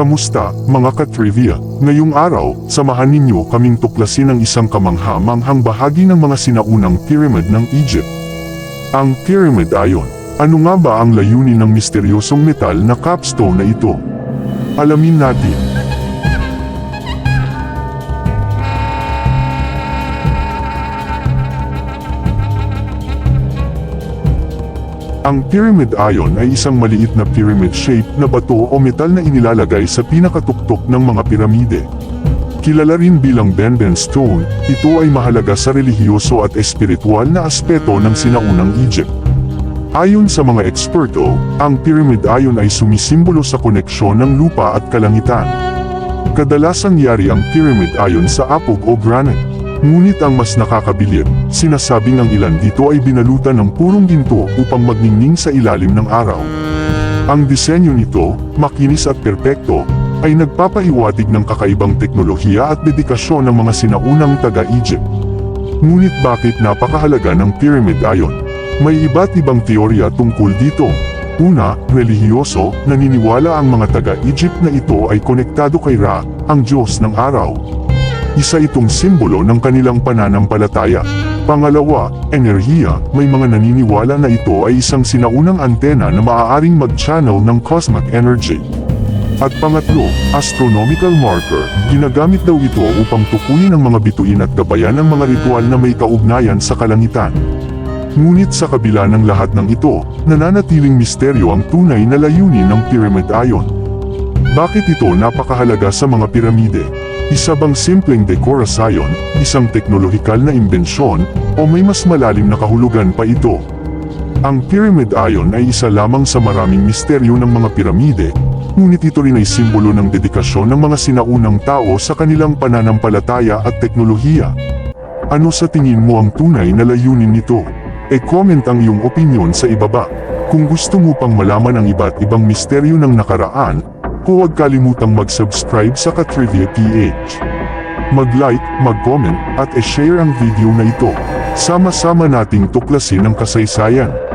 Kamusta, mga ka-trivia? Ngayong araw, samahan ninyo kaming tuklasin ang isang kamangha-manghang bahagi ng mga sinaunang pyramid ng Egypt. Ang pyramid ayon. Ano nga ba ang layunin ng misteryosong metal na capstone na ito? Alamin natin. Ang pyramid ion ay isang maliit na pyramid shape na bato o metal na inilalagay sa pinakatuktok ng mga piramide. Kilala rin bilang Benben Stone, ito ay mahalaga sa relihiyoso at espiritual na aspeto ng sinaunang Egypt. Ayon sa mga eksperto, ang pyramid ion ay sumisimbolo sa koneksyon ng lupa at kalangitan. Kadalasang yari ang pyramid ion sa apog o granite. Ngunit ang mas nakakabilib, sinasabing ang ilan dito ay binalutan ng purong ginto upang magningning sa ilalim ng araw. Ang disenyo nito, makinis at perpekto, ay nagpapahiwatig ng kakaibang teknolohiya at dedikasyon ng mga sinaunang taga-Egypt. Ngunit bakit napakahalaga ng pyramid ion? May iba't ibang teorya tungkol dito. Una, relihiyoso, naniniwala ang mga taga-Egypt na ito ay konektado kay Ra, ang Diyos ng araw. Isa itong simbolo ng kanilang pananampalataya. Pangalawa, enerhiya, may mga naniniwala na ito ay isang sinaunang antena na maaaring mag-channel ng cosmic energy. At pangatlo, astronomical marker, ginagamit daw ito upang tukuyin ang mga bituin at gabayan ng mga ritual na may kaugnayan sa kalangitan. Ngunit sa kabila ng lahat ng ito, nananatiling misteryo ang tunay na layunin ng pyramid ion. Bakit ito napakahalaga sa mga piramide? Isa bang simpleng dekorasyon, isang teknolohikal na imbensyon, o may mas malalim na kahulugan pa ito? Ang pyramid ion ay isa lamang sa maraming misteryo ng mga piramide, ngunit ito rin ay simbolo ng dedikasyon ng mga sinaunang tao sa kanilang pananampalataya at teknolohiya. Ano sa tingin mo ang tunay na layunin nito? E-comment ang iyong opinion sa ibaba. Kung gusto mo pang malaman ang iba't ibang misteryo ng nakaraan, huwag kalimutang mag-subscribe sa Katrivia PH. Mag-like, mag-comment, at e-share ang video na ito. Sama-sama nating tuklasin ang kasaysayan.